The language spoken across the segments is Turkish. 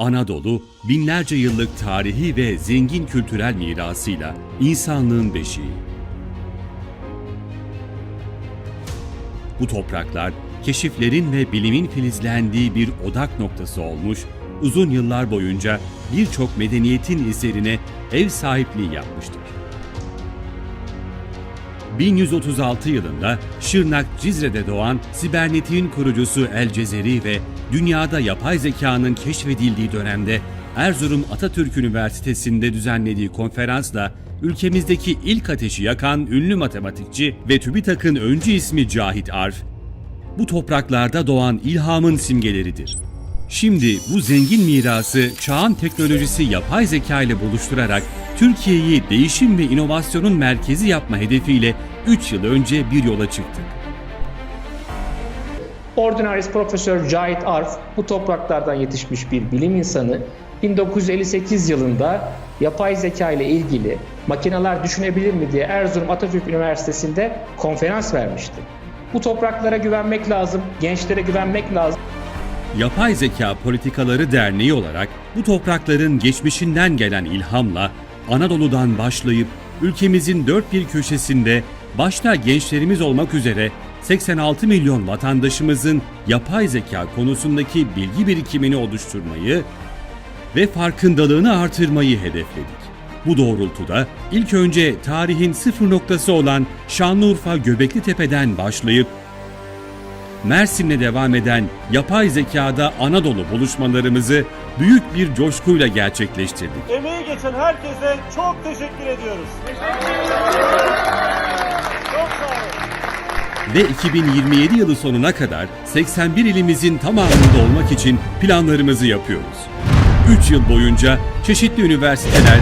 Anadolu, binlerce yıllık tarihi ve zengin kültürel mirasıyla insanlığın beşiği. Bu topraklar, keşiflerin ve bilimin filizlendiği bir odak noktası olmuş, uzun yıllar boyunca birçok medeniyetin izlerine ev sahipliği yapmıştır. 1136 yılında Şırnak Cizre'de doğan sibernetiğin kurucusu El Cezeri ve dünyada yapay zekanın keşfedildiği dönemde Erzurum Atatürk Üniversitesi'nde düzenlediği konferansla ülkemizdeki ilk ateşi yakan ünlü matematikçi ve TÜBİTAK'ın öncü ismi Cahit Arf, bu topraklarda doğan ilhamın simgeleridir. Şimdi bu zengin mirası çağın teknolojisi yapay zeka ile buluşturarak Türkiye'yi değişim ve inovasyonun merkezi yapma hedefiyle 3 yıl önce bir yola çıktık. Ordinaris Profesör Cahit Arf bu topraklardan yetişmiş bir bilim insanı 1958 yılında yapay zeka ile ilgili makineler düşünebilir mi diye Erzurum Atatürk Üniversitesi'nde konferans vermişti. Bu topraklara güvenmek lazım, gençlere güvenmek lazım. Yapay Zeka Politikaları Derneği olarak bu toprakların geçmişinden gelen ilhamla Anadolu'dan başlayıp ülkemizin dört bir köşesinde başta gençlerimiz olmak üzere 86 milyon vatandaşımızın yapay zeka konusundaki bilgi birikimini oluşturmayı ve farkındalığını artırmayı hedefledik. Bu doğrultuda ilk önce tarihin sıfır noktası olan Şanlıurfa Göbekli Tepe'den başlayıp Mersin'le devam eden yapay zekada Anadolu buluşmalarımızı büyük bir coşkuyla gerçekleştirdik. Emeği geçen herkese çok teşekkür ediyoruz. Olun. Ve 2027 yılı sonuna kadar 81 ilimizin tamamında olmak için planlarımızı yapıyoruz. 3 yıl boyunca çeşitli üniversiteler,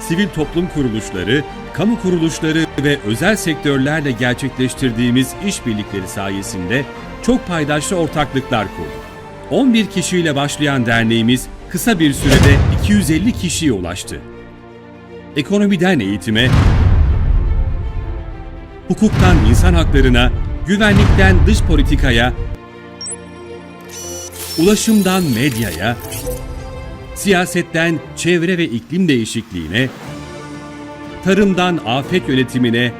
sivil toplum kuruluşları, kamu kuruluşları ve özel sektörlerle gerçekleştirdiğimiz işbirlikleri sayesinde çok paydaşlı ortaklıklar kurduk. 11 kişiyle başlayan derneğimiz kısa bir sürede 250 kişiye ulaştı. Ekonomiden eğitime, hukuktan insan haklarına, güvenlikten dış politikaya, ulaşımdan medyaya, siyasetten çevre ve iklim değişikliğine, tarımdan afet yönetimine,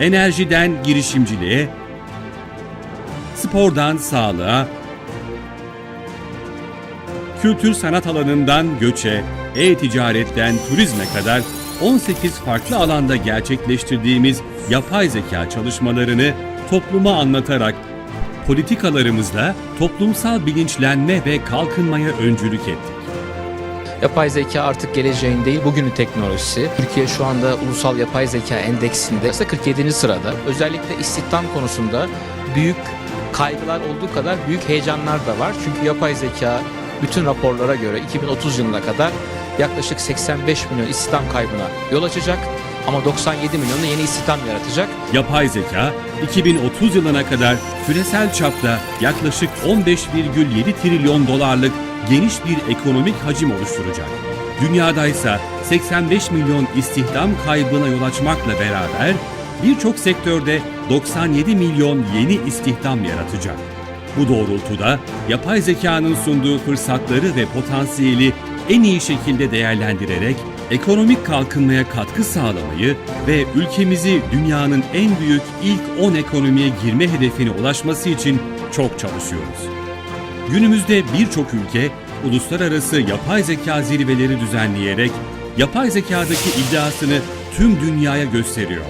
enerjiden girişimciliğe, spordan sağlığa, kültür sanat alanından göçe, e-ticaretten turizme kadar 18 farklı alanda gerçekleştirdiğimiz yapay zeka çalışmalarını topluma anlatarak politikalarımızla toplumsal bilinçlenme ve kalkınmaya öncülük ettik. Yapay zeka artık geleceğin değil bugünün teknolojisi. Türkiye şu anda Ulusal Yapay Zeka Endeksinde ise 47. sırada. Özellikle istihdam konusunda büyük kaygılar olduğu kadar büyük heyecanlar da var. Çünkü yapay zeka bütün raporlara göre 2030 yılına kadar yaklaşık 85 milyon istihdam kaybına yol açacak. Ama 97 milyonda yeni istihdam yaratacak. Yapay zeka 2030 yılına kadar küresel çapta yaklaşık 15,7 trilyon dolarlık geniş bir ekonomik hacim oluşturacak. Dünyada ise 85 milyon istihdam kaybına yol açmakla beraber birçok sektörde 97 milyon yeni istihdam yaratacak. Bu doğrultuda yapay zekanın sunduğu fırsatları ve potansiyeli en iyi şekilde değerlendirerek ekonomik kalkınmaya katkı sağlamayı ve ülkemizi dünyanın en büyük ilk 10 ekonomiye girme hedefine ulaşması için çok çalışıyoruz. Günümüzde birçok ülke uluslararası yapay zeka zirveleri düzenleyerek yapay zekadaki iddiasını tüm dünyaya gösteriyor.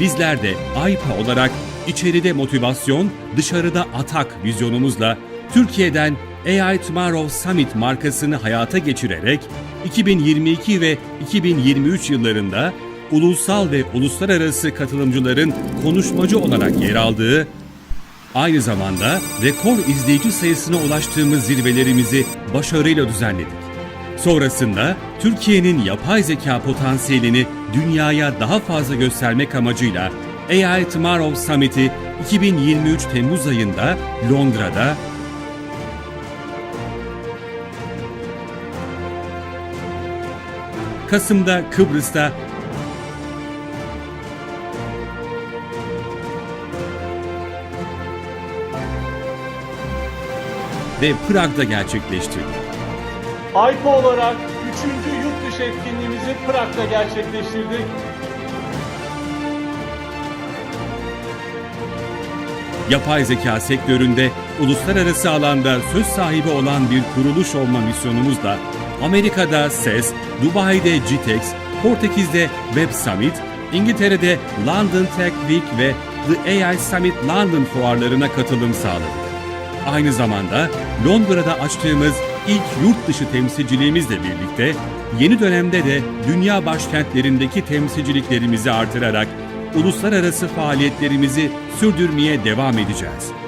Bizler de AYPA olarak içeride motivasyon, dışarıda atak vizyonumuzla Türkiye'den AI Tomorrow Summit markasını hayata geçirerek 2022 ve 2023 yıllarında ulusal ve uluslararası katılımcıların konuşmacı olarak yer aldığı Aynı zamanda rekor izleyici sayısına ulaştığımız zirvelerimizi başarıyla düzenledik. Sonrasında Türkiye'nin yapay zeka potansiyelini dünyaya daha fazla göstermek amacıyla AI Tomorrow Summit'i 2023 Temmuz ayında Londra'da Kasım'da Kıbrıs'ta ve Prag'da gerçekleştirdik. AYPA olarak 3. yurt dışı etkinliğimizi Prag'da gerçekleştirdik. Yapay zeka sektöründe uluslararası alanda söz sahibi olan bir kuruluş olma misyonumuzla Amerika'da CES, Dubai'de GTEX, Portekiz'de Web Summit, İngiltere'de London Tech Week ve The AI Summit London fuarlarına katılım sağladık. Aynı zamanda Londra'da açtığımız ilk yurt dışı temsilciliğimizle birlikte yeni dönemde de dünya başkentlerindeki temsilciliklerimizi artırarak uluslararası faaliyetlerimizi sürdürmeye devam edeceğiz.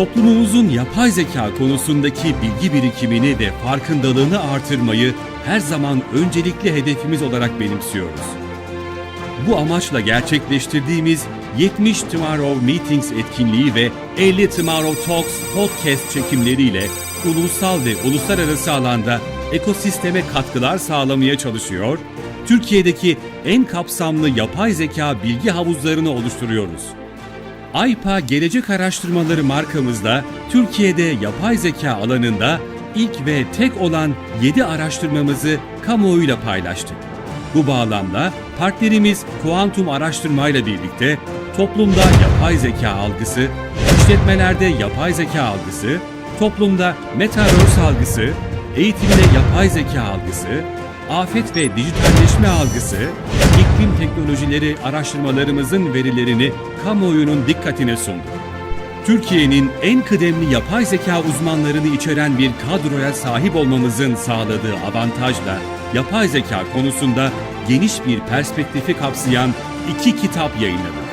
Toplumumuzun yapay zeka konusundaki bilgi birikimini ve farkındalığını artırmayı her zaman öncelikli hedefimiz olarak benimsiyoruz. Bu amaçla gerçekleştirdiğimiz 70 Tomorrow Meetings etkinliği ve 50 Tomorrow Talks podcast çekimleriyle ulusal ve uluslararası alanda ekosisteme katkılar sağlamaya çalışıyor, Türkiye'deki en kapsamlı yapay zeka bilgi havuzlarını oluşturuyoruz. AYPA Gelecek Araştırmaları markamızda Türkiye'de yapay zeka alanında ilk ve tek olan 7 araştırmamızı kamuoyuyla paylaştık. Bu bağlamda partnerimiz Kuantum Araştırma ile birlikte toplumda yapay zeka algısı, işletmelerde yapay zeka algısı, toplumda metaverse algısı, eğitimde yapay zeka algısı, afet ve dijitalleşme algısı, iklim teknolojileri araştırmalarımızın verilerini kamuoyunun dikkatine sunduk. Türkiye'nin en kıdemli yapay zeka uzmanlarını içeren bir kadroya sahip olmamızın sağladığı avantajla yapay zeka konusunda geniş bir perspektifi kapsayan iki kitap yayınladık.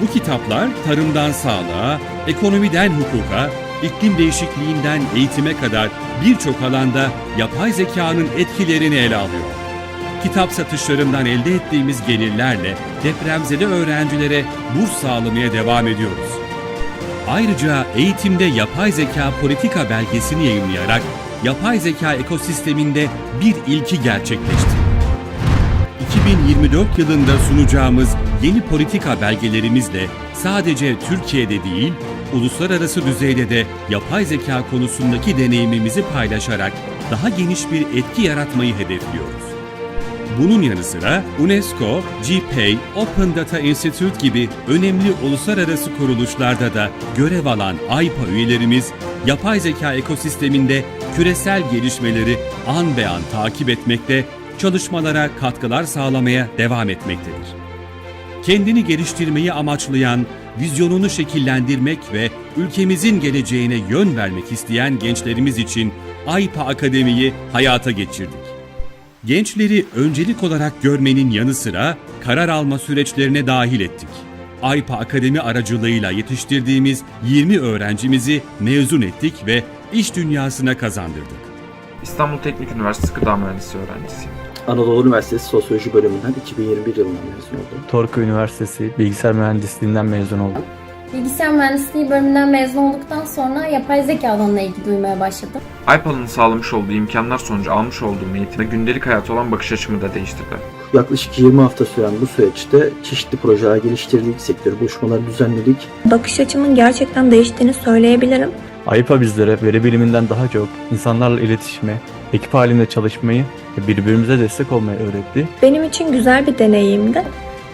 Bu kitaplar tarımdan sağlığa, ekonomiden hukuka, iklim değişikliğinden eğitime kadar birçok alanda yapay zekanın etkilerini ele alıyor. Kitap satışlarından elde ettiğimiz gelirlerle depremzede öğrencilere burs sağlamaya devam ediyoruz. Ayrıca eğitimde yapay zeka politika belgesini yayınlayarak yapay zeka ekosisteminde bir ilki gerçekleştirdik. 2024 yılında sunacağımız yeni politika belgelerimizle sadece Türkiye'de değil, uluslararası düzeyde de yapay zeka konusundaki deneyimimizi paylaşarak daha geniş bir etki yaratmayı hedefliyoruz. Bunun yanı sıra UNESCO, GPay, Open Data Institute gibi önemli uluslararası kuruluşlarda da görev alan AYPA üyelerimiz, yapay zeka ekosisteminde küresel gelişmeleri an be an takip etmekte, çalışmalara katkılar sağlamaya devam etmektedir. Kendini geliştirmeyi amaçlayan, vizyonunu şekillendirmek ve ülkemizin geleceğine yön vermek isteyen gençlerimiz için AYPA Akademi'yi hayata geçirdik. Gençleri öncelik olarak görmenin yanı sıra karar alma süreçlerine dahil ettik. AYPA Akademi aracılığıyla yetiştirdiğimiz 20 öğrencimizi mezun ettik ve iş dünyasına kazandırdık. İstanbul Teknik Üniversitesi Gıda Mühendisliği öğrencisiyim. Anadolu Üniversitesi Sosyoloji bölümünden 2021 yılında mezun oldum. Torku Üniversitesi Bilgisayar Mühendisliğinden mezun oldum. Bilgisayar mühendisliği bölümünden mezun olduktan sonra yapay zeka alanına ilgi duymaya başladım. iPal'ın sağlamış olduğu imkanlar sonucu almış olduğum eğitim ve gündelik hayata olan bakış açımı da değiştirdi. Yaklaşık 20 hafta süren bu süreçte çeşitli projeler geliştirdik, sektör buluşmaları düzenledik. bakış açımın gerçekten değiştiğini söyleyebilirim. AYPA bizlere veri biliminden daha çok insanlarla iletişime, ekip halinde çalışmayı ve birbirimize destek olmayı öğretti. Benim için güzel bir deneyimdi.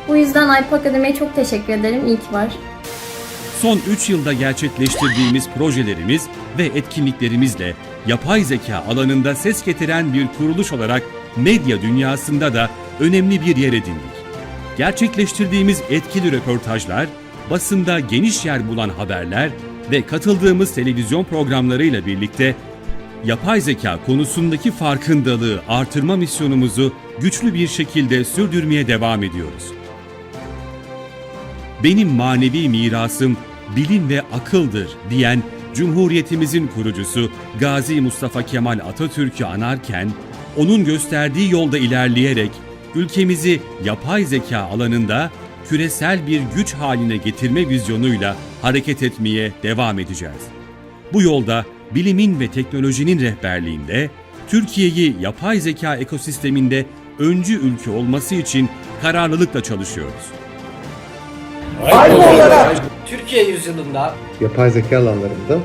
Bu yüzden iPo Akademi'ye çok teşekkür ederim. İyi ki var. Son 3 yılda gerçekleştirdiğimiz projelerimiz ve etkinliklerimizle yapay zeka alanında ses getiren bir kuruluş olarak medya dünyasında da önemli bir yer edindik. Gerçekleştirdiğimiz etkili röportajlar, basında geniş yer bulan haberler ve katıldığımız televizyon programlarıyla birlikte yapay zeka konusundaki farkındalığı artırma misyonumuzu güçlü bir şekilde sürdürmeye devam ediyoruz. Benim manevi mirasım bilim ve akıldır diyen Cumhuriyetimizin kurucusu Gazi Mustafa Kemal Atatürk'ü anarken, onun gösterdiği yolda ilerleyerek ülkemizi yapay zeka alanında küresel bir güç haline getirme vizyonuyla hareket etmeye devam edeceğiz. Bu yolda bilimin ve teknolojinin rehberliğinde Türkiye'yi yapay zeka ekosisteminde öncü ülke olması için kararlılıkla çalışıyoruz. Türkiye yüzyılında yapay zeka alanlarında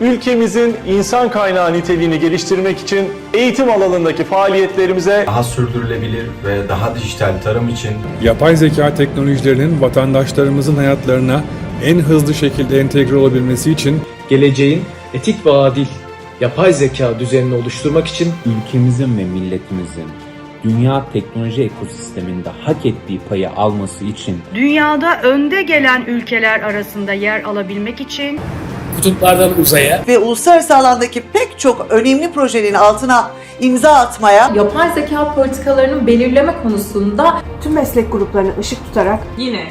Ülkemizin insan kaynağı niteliğini geliştirmek için eğitim alanındaki faaliyetlerimize Daha sürdürülebilir ve daha dijital tarım için Yapay zeka teknolojilerinin vatandaşlarımızın hayatlarına en hızlı şekilde entegre olabilmesi için geleceğin etik ve adil yapay zeka düzenini oluşturmak için ülkemizin ve milletimizin dünya teknoloji ekosisteminde hak ettiği payı alması için Dünyada önde gelen ülkeler arasında yer alabilmek için kutuplardan uzaya ve uluslararası alandaki pek çok önemli projelerin altına imza atmaya Yapay zeka politikalarının belirleme konusunda tüm meslek gruplarına ışık tutarak yine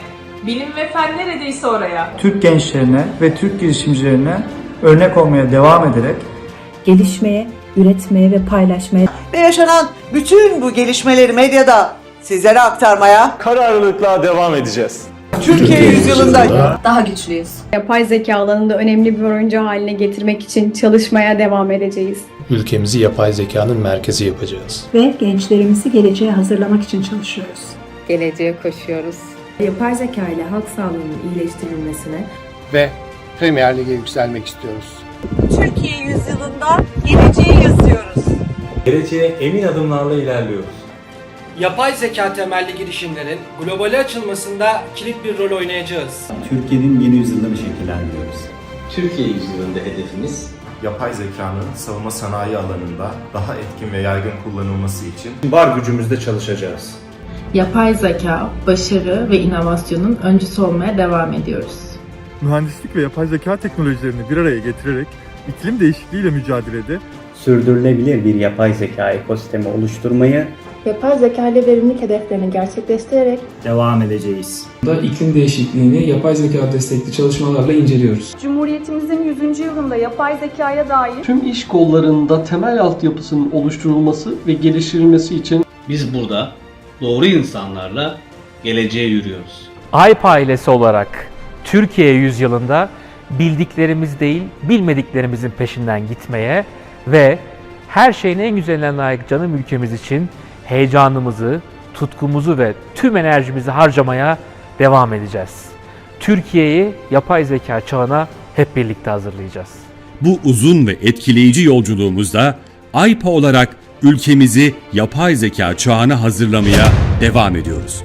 bilim ve fen neredeyse oraya. Türk gençlerine ve Türk girişimcilerine örnek olmaya devam ederek gelişmeye, üretmeye ve paylaşmaya ve yaşanan bütün bu gelişmeleri medyada sizlere aktarmaya kararlılıkla devam edeceğiz. Türkiye yüzyılında daha güçlüyüz. Yapay zeka alanında önemli bir oyuncu haline getirmek için çalışmaya devam edeceğiz. ülkemizi yapay zekanın merkezi yapacağız. Ve gençlerimizi geleceğe hazırlamak için çalışıyoruz. geleceğe koşuyoruz. Yapay zeka ile halk sağlığının iyileştirilmesine ve Premier Lig'e yükselmek istiyoruz. Türkiye yüzyılında geleceği yazıyoruz. geleceğe emin adımlarla ilerliyoruz. Yapay zeka temelli girişimlerin globale açılmasında kilit bir rol oynayacağız. Türkiye'nin yeni yüzyılını şekillendiriyoruz. Türkiye yüzyılında hedefimiz yapay zekanın savunma sanayi alanında daha etkin ve yaygın kullanılması için Var gücümüzde çalışacağız. Yapay zeka, başarı ve inovasyonun öncüsü olmaya devam ediyoruz. Mühendislik ve yapay zeka teknolojilerini bir araya getirerek iklim değişikliğiyle mücadelede Sürdürülebilir bir yapay zeka ekosistemi oluşturmayı Yapay zeka ile verimlilik hedeflerini gerçekleştirerek devam edeceğiz. iklim değişikliğini yapay zeka destekli çalışmalarla inceliyoruz. Cumhuriyetimizin 100. yılında yapay zekaya dair Tüm iş kollarında temel altyapısının oluşturulması ve geliştirilmesi için Biz burada doğru insanlarla geleceğe yürüyoruz. AYP ailesi olarak Türkiye yüzyılında bildiklerimiz değil bilmediklerimizin peşinden gitmeye ve her şeyin en güzeline layık canım ülkemiz için heyecanımızı, tutkumuzu ve tüm enerjimizi harcamaya devam edeceğiz. Türkiye'yi yapay zeka çağına hep birlikte hazırlayacağız. Bu uzun ve etkileyici yolculuğumuzda AYPA olarak ülkemizi yapay zeka çağına hazırlamaya devam ediyoruz.